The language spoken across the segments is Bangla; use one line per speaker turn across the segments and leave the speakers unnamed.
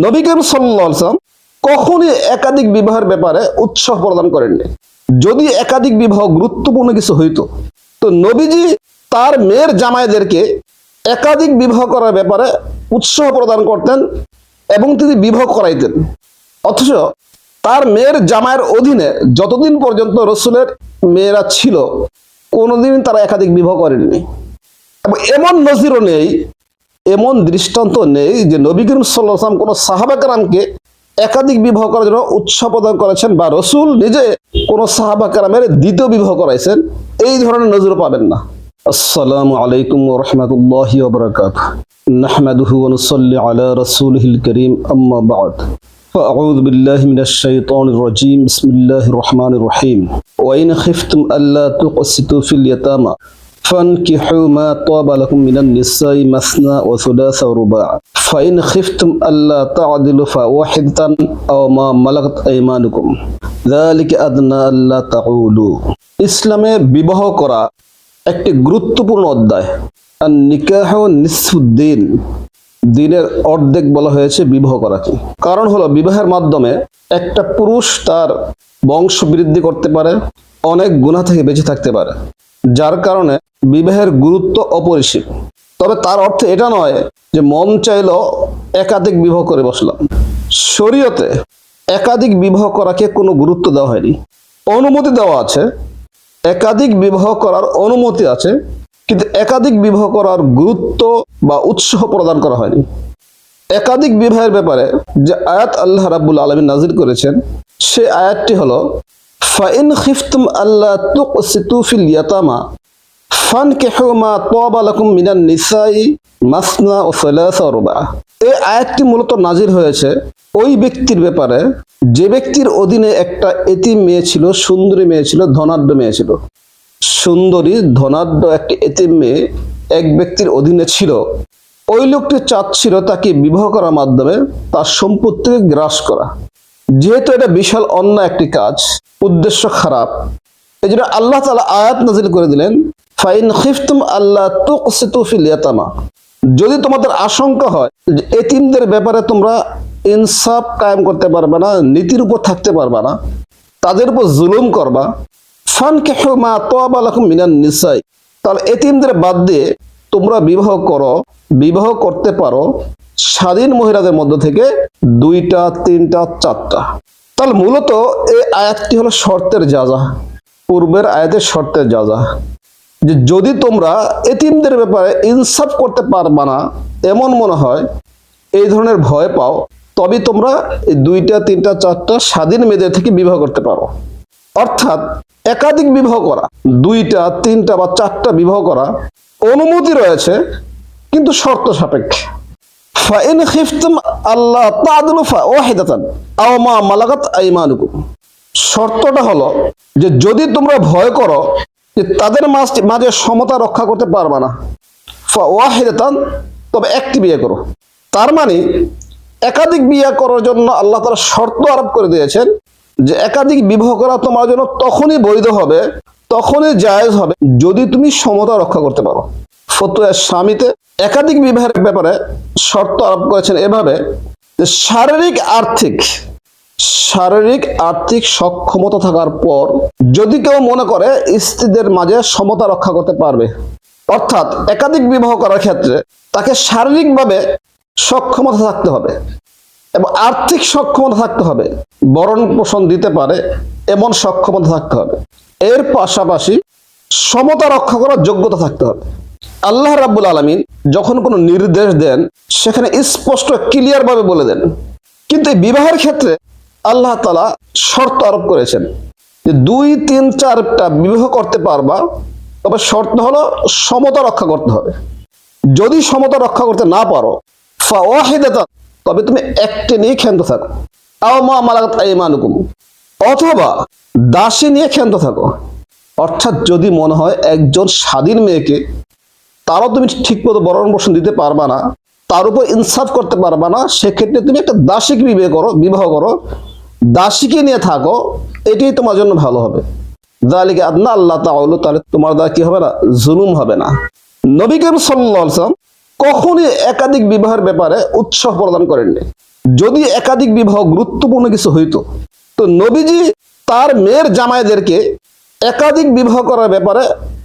নবী করিম সাল্লাম কখনই একাধিক বিবাহের ব্যাপারে উৎসাহ প্রদান করেননি। যদি একাধিক বিবাহ গুরুত্বপূর্ণ কিছু হইতো, তো নবীজি তার মেয়ের জামাইদেরকে একাধিক বিবাহ করার ব্যাপারে উৎসাহ প্রদান করতেন এবং তিনি বিবাহ করাইতেন। অথচ তার মেয়ের জামাইয়ের অধীনে যতদিন পর্যন্ত রসুলের মেয়েরা ছিল কোনোদিন তারা একাধিক বিবাহ করেননি। এবং এমন নজিরও নেই এমন দৃষ্টান্ত নেই যে নবী করিম সাল্লাম কোনো সাহাবাকারামকে একাধিক বিবাহ করার জন্য উৎসাহ প্রদান করেছেন বা রসুল নিজে কোনো সাহাবাকারামের দ্বিতীয় বিবাহ করাইছেন এই ধরনের নজর পাবেন না আসসালামু আলাইকুম রহমতুল্লাহি ওবরাকাত نحمده ونصلي على رسوله الكريم أما بعد فأعوذ بالله من الشيطان الرجيم بسم الله الرحمن الرحيم وإن خفتم ألا تقسطوا في اليتامى فانكحوا ما طاب لكم من النساء مثنى وثلاث ورباع فإن خفتم ألا تعدلوا فواحدة أو ما ملكت أيمانكم ذلك أدنى ألا تعولوا ইসলামে বিবাহ করা একটি গুরুত্বপূর্ণ অধ্যায় আর নিকাহ নিসুদ্দিন দিনের অর্ধেক বলা হয়েছে বিবাহ করাকে কারণ হলো বিবাহের মাধ্যমে একটা পুরুষ তার বংশ বৃদ্ধি করতে পারে অনেক গুণা থেকে বেঁচে থাকতে পারে যার কারণে বিবাহের গুরুত্ব অপরিসীম। তবে তার অর্থ এটা নয় যে মন চাইলো একাধিক বিবাহ করে বসলাম। শরীয়তে একাধিক বিবাহ করাকে কোনো গুরুত্ব দেওয়া হয়নি। অনুমতি দেওয়া আছে, একাধিক বিবাহ করার অনুমতি আছে, কিন্তু একাধিক বিবাহ করার গুরুত্ব বা উৎসাহ প্রদান করা হয়নি। একাধিক বিবাহের ব্যাপারে যে আয়াত আল্লাহ রাব্বুল আলমী নাজির করেছেন, সে আয়াতটি হলো ফাইন খিফতুম আল্লাহ তুকসিতু ফিল ইয়াতামা ফান কেহমা তোয়াবা লাকুম মিনান নিসাই মাসনা ও রুবা এই আয়াতটি মূলত নাজির হয়েছে ওই ব্যক্তির ব্যাপারে যে ব্যক্তির অধীনে একটা এতিম মেয়ে ছিল, সুন্দরী মেয়ে ছিল, ধনাঢ্য মেয়ে ছিল। সুন্দরী, ধনাঢ্য একটি এতিম মেয়ে এক ব্যক্তির অধীনে ছিল। ওই লোকটি চাচ্ছিল তাকে বিবাহ করার মাধ্যমে তার সম্পত্তিকে গ্রাস করা। যেহেতু এটা বিশাল অন্য একটি কাজ, উদ্দেশ্য খারাপ। এই জন্য আল্লাহ তালা আয়াত নাজিল করে দিলেন, ফাইন খিফতুম আল্লাহ ফিল ইয়াতামা। যদি তোমাদের আশঙ্কা হয় যে এতিমদের ব্যাপারে তোমরা ইনসাফ কায়েম করতে পারবে না, নীতির উপর থাকতে পারবে না, তাদের উপর জুলুম করবা ফান কেহ মা তোয়াবা লাকুম মিনান নিসাই। তাহলে এতিমদের বাদ দিয়ে তোমরা বিবাহ করো, বিবাহ করতে পারো স্বাধীন মহিলাদের মধ্য থেকে দুইটা, তিনটা, চারটা। তাহলে মূলত এই আয়াতটি হলো শর্তের যাজা, পূর্বের আয়াতের শর্তের যাজা। যে যদি তোমরা এতিমদের ব্যাপারে ইনসাফ করতে পারবা না, এমন মনে হয়, এই ধরনের ভয় পাও তবে তোমরা এই দুইটা, তিনটা, চারটা স্বাধীন মেয়েদের থেকে বিবাহ করতে পারো। অর্থাৎ একাধিক বিবাহ করা, দুইটা, তিনটা বা চারটা বিবাহ করা, অনুমতি রয়েছে, কিন্তু শর্ত সাপেক্ষে। ফাইন খিফতুম আল্লাহ তাদলু ফাওয়াহিদাতান আও মা মালাকাত শর্তটা হলো যে যদি তোমরা ভয় করো যে তাদের মাঝ- সমতা রক্ষা করতে পারবে না তবে একটি বিয়ে করো। তার মানে একাধিক বিয়ে করার জন্য আল্লাহ তাআলা শর্ত আরোপ করে দিয়েছেন যে একাধিক বিবাহ করা তোমার জন্য তখনই বৈধ হবে, তখনই জায়েজ হবে যদি তুমি সমতা রক্ষা করতে পারো। ফতুয়া স্বামীতে একাধিক বিবাহের ব্যাপারে শর্ত আরোপ করেছেন এভাবে যে শারীরিক আর্থিক শারীরিক আর্থিক সক্ষমতা থাকার পর যদি কেউ মনে করে স্ত্রীদের মাঝে সমতা রক্ষা করতে পারবে, অর্থাৎ একাধিক বিবাহ করার ক্ষেত্রে তাকে শারীরিকভাবে সক্ষমতা থাকতে হবে এবং আর্থিক সক্ষমতা থাকতে হবে, বরণ পোষণ দিতে পারে, এমন সক্ষমতা থাকতে হবে। এর পাশাপাশি সমতা রক্ষা করার যোগ্যতা থাকতে হবে। আল্লাহ রাব্বুল আলমিন যখন কোনো নির্দেশ দেন, সেখানে স্পষ্ট ক্লিয়ার ভাবে বলে দেন। কিন্তু এই বিবাহের ক্ষেত্রে আল্লাহ তালা শর্ত আরোপ করেছেন যে দুই, তিন, চারটা বিবাহ করতে পারবা, তবে শর্ত হলো সমতা রক্ষা করতে হবে। যদি সমতা রক্ষা করতে না পারো তবে তুমি একটি নিয়ে ক্ষান্ত থাকো। আও মা মালাকাত অথবা দাসী নিয়ে ক্ষান্ত থাকো। অর্থাৎ যদি মনে হয় একজন স্বাধীন মেয়েকে তারও তুমি ঠিকমতো বরণ পোষণ দিতে পারবা না, তার উপর ইনসাফ করতে পারবা না, সেক্ষেত্রে তুমি একটা দাসীকে বিবাহ করো বিবাহ করো, দাসীকে নিয়ে থাকো এটাই তোমার জন্য ভালো হবে। দালিকে আদনা আল্লাহ তাহলে তাহলে তোমার দ্বারা কি হবে না? জুলুম হবে না। নবী করিম সাল্লাম কখনই একাধিক বিবাহের ব্যাপারে উৎসাহ প্রদান করেননি। যদি একাধিক বিবাহ গুরুত্বপূর্ণ কিছু হইতো, তো নবীজি তার মেয়ের জামাইদেরকে একাধিক বিবাহ করার ব্যাপারে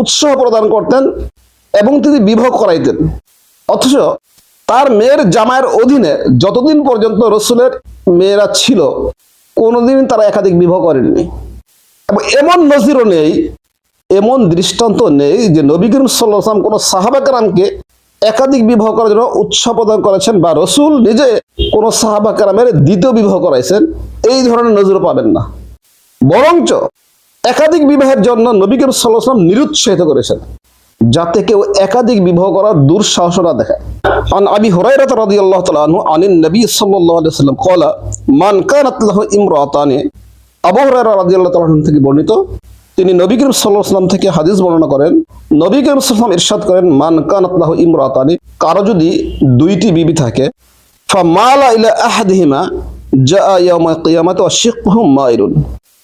উৎসাহ প্রদান করতেন এবং তিনি বিবাহ করাইতেন। অথচ তার মেয়ের জামাইয়ের অধীনে যতদিন পর্যন্ত রসুলের মেয়েরা ছিল কোনোদিন তারা একাধিক বিবাহ করেননি। এবং এমন নজিরও নেই, এমন দৃষ্টান্ত নেই যে নবী করিম সাল্লাম কোনো সাহাবাকারামকে একাধিক বিবাহ করার জন্য উৎসাহ প্রদান করেছেন বা রসুল নিজে কোনো সাহাবাকারামের দ্বিতীয় বিবাহ করাইছেন, এই ধরনের নজরও পাবেন না। বরঞ্চ একাধিক বিবাহের জন্য নবী করিম সাল্লাম নিরুৎসাহিত করেছেন। যাতে কেউ একাধিক বিবাহ করার দুঃসাহসতা দেখায় عن أبي هريرة رضي الله تعالى عنه عن النبي صلى الله عليه وسلم قال من كانت له امرأتان আবু হুরায়রা রাদিয়াল্লাহু তাআলা আনহু থেকে বর্ণিত তিনি নবী করিম সাল্লাল্লাহু আলাইহি ওয়াসাল্লাম থেকে হাদিস বর্ণনা করেন নবী করিম সাল্লাল্লাহু আলাইহি ওয়াসাল্লাম ইরশাদ করেন মান কানাত লাহু ইমরাতানি কারো যদি দুইটি বিবি থাকে ফামালা ইলা আহাদিহিমা জাআ ইয়াউমাল কিয়ামাতি ওয়া শিকহুম মাইরুন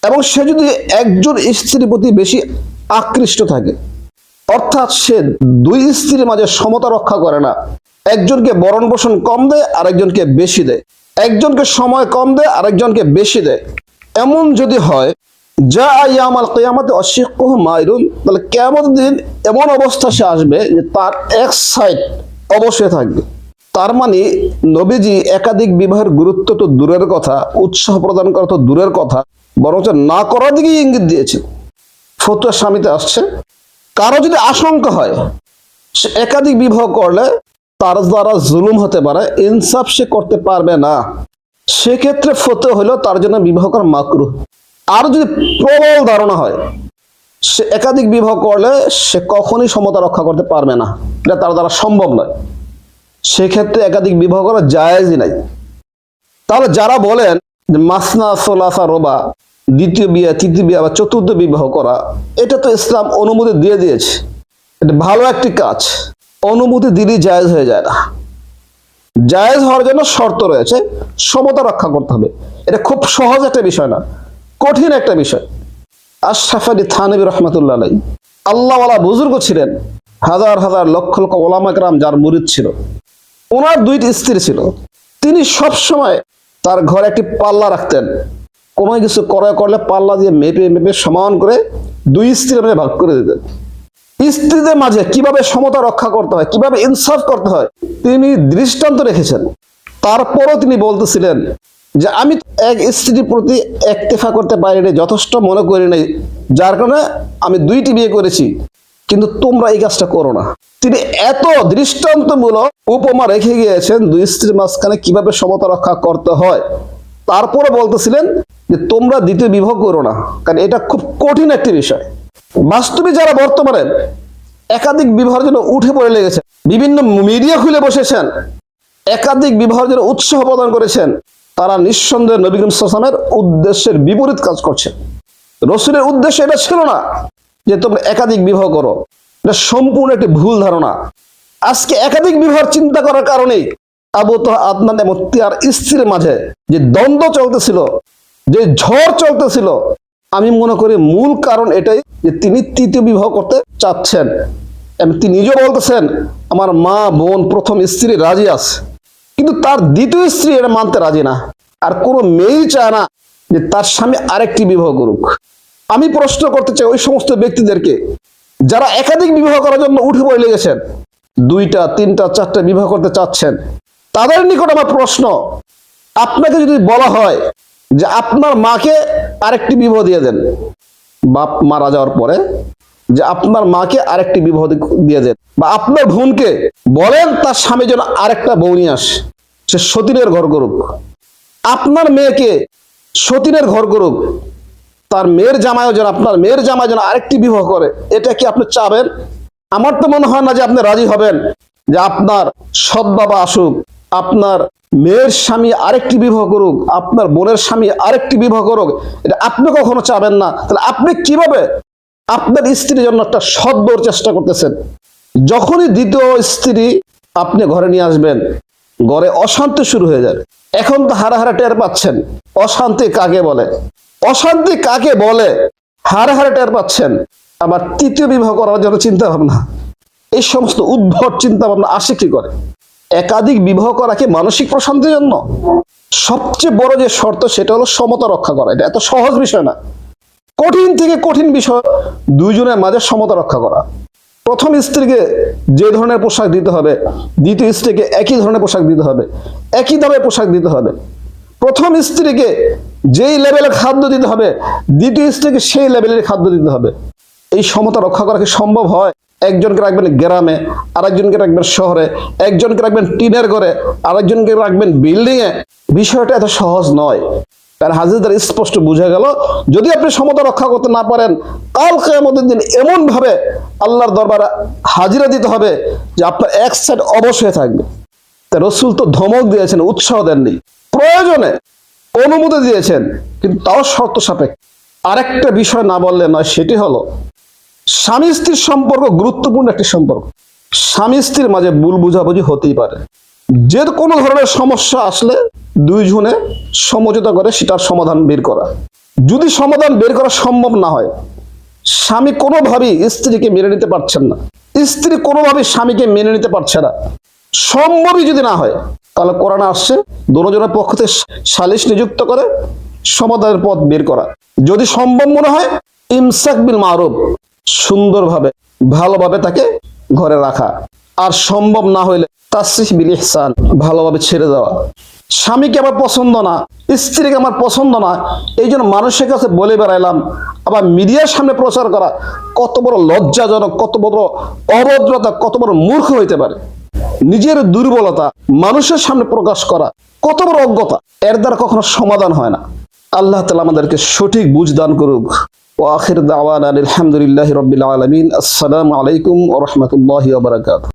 এবং সে যদি একজন স্ত্রীর প্রতি বেশি আকৃষ্ট থাকে অর্থাৎ সে দুই স্ত্রীর মাঝে সমতা রক্ষা করে না। একজনকে বরণ পোষণ কম দেয়, আরেকজনকে বেশি দেয়। একজনকে সময় কম দেয়, আরেকজনকে বেশি দেয়। এমন যদি হয় যা ইয়ামাল কেয়ামতে অশিক্ষ মাইরুন তাহলে কেমন দিন এমন অবস্থা সে আসবে যে তার এক সাইড অবশ্যই থাকবে। তার মানে নবীজি একাধিক বিবাহের গুরুত্ব তো দূরের কথা, উৎসাহ প্রদান করা তো দূরের কথা, বরঞ্চ না করার দিকেই ইঙ্গিত দিয়েছে। ফতুয়া স্বামীতে আসছে কারও যদি আশঙ্কা হয়, সে একাধিক বিবাহ করলে তার দ্বারা জুলুম হতে পারে, ইনসাফ সে করতে পারবে না। সেক্ষেত্রে ফতে হলো তার জন্য বিবাহ করা মাকরু। আর যদি প্রবল ধারণা হয়, সে একাধিক বিবাহ করলে সে কখনই সমতা রক্ষা করতে পারবে না। এটা তার দ্বারা সম্ভব নয়। সেক্ষেত্রে একাধিক বিবাহ করা জায়েজই নাই। তাহলে যারা বলেন যে মাসনা সোলাসা রোবা দ্বিতীয় বিয়ে, তৃতীয় বিয়ে বা চতুর্থ বিবাহ করা, এটা তো ইসলাম অনুমতি দিয়ে দিয়েছে। এটা ভালো একটি কাজ। অনুমতি দিলেই জায়েজ হয়ে যায় না। জায়েজ হওয়ার জন্য শর্ত রয়েছে, সমতা রক্ষা করতে হবে। এটা খুব সহজ একটা বিষয় না, কঠিন একটা বিষয়। আশরাফ আলী থানবী রহমতুল্লাহ আলাই আল্লাহওয়ালা বুজুর্গ ছিলেন, হাজার হাজার লক্ষ লক্ষ ওলামাকরাম যার মুরিদ ছিল। ওনার দুইটি স্ত্রী ছিল। তিনি সব সময় তার ঘরে একটি পাল্লা রাখতেন। কোনো কিছু করে করলে পাল্লা দিয়ে মেপে মেপে সমান করে দুই স্ত্রীর মধ্যে ভাগ করে দিতেন স্ত্রীদের মাঝে কীভাবে সমতা রক্ষা করতে হয়, কীভাবে ইনসাফ করতে হয়, তিনি দৃষ্টান্ত রেখেছেন। তারপরও তিনি বলতেছিলেন যে, আমি এক স্ত্রীর প্রতি একতেফা করতে পারিনি যথেষ্ট মনে করি নাই। যার কারণে আমি দুইটি বিয়ে করেছি, কিন্তু তোমরা এই কাজটা করো না। তিনি এত দৃষ্টান্তমূলক উপমা রেখে গিয়েছেন দুই স্ত্রীর মাঝখানে কীভাবে সমতা রক্ষা করতে হয়। তারপরে বলতেছিলেন যে তোমরা দ্বিতীয় বিবাহ করো না, কারণ এটা খুব কঠিন একটি বিষয়। বাস্তবে যারা বর্তমানে একাধিক বিবাহের জন্য উঠে পড়ে লেগেছে বিভিন্ন মিডিয়া খুলে বসেছেন, একাধিক বিবাহের জন্য উৎসাহ প্রদান করেছেন, তারা নিঃসন্দেহে নবী করিম উদ্দেশ্যের বিপরীত কাজ করছে রসুলের উদ্দেশ্য এটা ছিল না যে তোমরা একাধিক বিবাহ করো। এটা সম্পূর্ণ একটি ভুল ধারণা। আজকে একাধিক বিবাহ চিন্তা করার কারণেই আবু তো আদনান এবং তার স্ত্রীর মাঝে যে দ্বন্দ্ব চলতেছিল, যে ঝড় চলতেছিল, আমি মনে করি মূল কারণ এটাই যে তিনি তৃতীয় বিবাহ করতে চাচ্ছেন। এবং তিনি নিজেও বলতেছেন, আমার মা, বোন, প্রথম স্ত্রী রাজি আছে। কিন্তু তার দ্বিতীয় স্ত্রী এটা মানতে রাজি না। আর কোনো মেয়েই চায় না যে তার স্বামী আরেকটি বিবাহ করুক। আমি প্রশ্ন করতে চাই ওই সমস্ত ব্যক্তিদেরকে, যারা একাধিক বিবাহ করার জন্য উঠে পড়ে লেগেছেন, দুইটা, তিনটা, চারটা বিবাহ করতে চাচ্ছেন তাদের নিকট আমার প্রশ্ন, আপনাকে যদি বলা হয় যে আপনার মাকে আরেকটি বিবাহ দিয়ে দেন, বাপ মারা যাওয়ার পরে যে আপনার মাকে আরেকটি বিবাহ দিয়ে দেন, বা আপনার বোনকে বলেন তার স্বামী যেন আরেকটা বউ নিয়ে আসে, সে সতীনের ঘর করুক। আপনার মেয়েকে সতীনের ঘর করুক, তার মেয়ের জামাইও যেন, আপনার মেয়ের জামায় যেন আরেকটি বিবাহ করে, এটা কি আপনি চাবেন? আমার তো মনে হয় না যে আপনি রাজি হবেন যে আপনার সৎ বাবা আসুক আপনার মেয়ের স্বামী আরেকটি বিবাহ করুক, আপনার বোনের স্বামী আরেকটি বিবাহ করুক, এটা আপনি কখনো চাবেন না। তাহলে আপনি কীভাবে আপনার স্ত্রীর জন্য একটা সদ্বর চেষ্টা করতেছেন? যখনই দ্বিতীয় স্ত্রী আপনি ঘরে নিয়ে আসবেন, ঘরে অশান্তি শুরু হয়ে যাবে এখন তো হারা হারা টের পাচ্ছেন। অশান্তি কাকে বলে? অশান্তি কাকে বলে? হারে হারে টের পাচ্ছেন। আবার তৃতীয় বিবাহ করার জন্য চিন্তা ভাবনা। এই সমস্ত উদ্ভট চিন্তা ভাবনা আসে কি করে? একাধিক বিবাহ করা কি মানসিক প্রশান্তির জন্য? সবচেয়ে বড় যে শর্ত সেটা হলো সমতা রক্ষা করা। এটা এত সহজ বিষয় না। কঠিন থেকে কঠিন বিষয় দুইজনের মাঝে সমতা রক্ষা করা। প্রথম স্ত্রীকে যে ধরনের পোশাক দিতে হবে, দ্বিতীয় স্ত্রীকে একই ধরনের পোশাক দিতে হবে, একই দামে পোশাক দিতে হবে। প্রথম স্ত্রীকে যেই লেভেলের খাদ্য দিতে হবে, দ্বিতীয় স্ত্রীকে সেই লেভেলের খাদ্য দিতে হবে। এই সমতা রক্ষা করা কি সম্ভব হয়? একজনকে রাখবেন গ্রামে, আরেকজনকে রাখবেন শহরে, একজনকে রাখবেন টিনের ঘরে, আরেকজনকে রাখবেন বিল্ডিং এ। বিষয়টা এত সহজ নয়। কারণ হাজিরদার স্পষ্ট বুঝা গেল, যদি আপনি সমতা রক্ষা করতে না পারেন, কাল কেয়ামতের দিন এমন ভাবে আল্লাহর দরবারে হাজিরা দিতে হবে যে আপনার এক সাইড অবশ্যই থাকবে। তা রসুল তো ধমক দিয়েছেন, উৎসাহ দেননি। প্রয়োজনে অনুমতি দিয়েছেন, কিন্তু তাও শর্ত সাপেক্ষ। আরেকটা বিষয় না বললে নয়, সেটি হলো স্বামী স্ত্রীর সম্পর্ক গুরুত্বপূর্ণ একটি সম্পর্ক। স্বামী স্ত্রীর মাঝে ভুল বুঝাবুঝি হতেই পারে। যে কোনো ধরনের সমস্যা আসলে দুইজনে সমঝোতা করে সেটার সমাধান বের করা। যদি সমাধান বের করা সম্ভব না হয়, স্বামী কোনোভাবেই স্ত্রীকে মেনে নিতে পারছেন না। স্ত্রী কোনোভাবেই স্বামীকে মেনে নিতে পারছে না। সম্ভবই যদি না হয়, তাহলে কোরআন আসছে দুজনের পক্ষ থেকে সালিশ নিযুক্ত করে সমাধানের পথ বের করা। যদি সম্ভব মনে হয়, ইমসাক বিল মারুফ। সুন্দরভাবে, ভালোভাবে তাকে ঘরে রাখা। আর সম্ভব না হইলে তাসিহ বিল ইহসান ভালোভাবে ছেড়ে দেওয়া। স্বামীকে আমার পছন্দ না, স্ত্রীকে আমার পছন্দ না এই জন্য মানুষের কাছে বলে বেড়াইলাম, আবার মিডিয়ার সামনে প্রচার করা কত বড় লজ্জাজনক, কত বড় অভদ্রতা, কত বড় মূর্খ হইতে পারে। নিজের দুর্বলতা মানুষের সামনে প্রকাশ করা কত বড় অজ্ঞতা, এর দ্বারা কখনো সমাধান হয় না। আল্লাহ তালা আমাদেরকে সঠিক বুঝ দান করুক। ও আখির দাওয়ান আলহামদুলিল্লাহ রবিল আলমিন আসসালামু আলাইকুম ও রহমতুল্লাহ বারকাত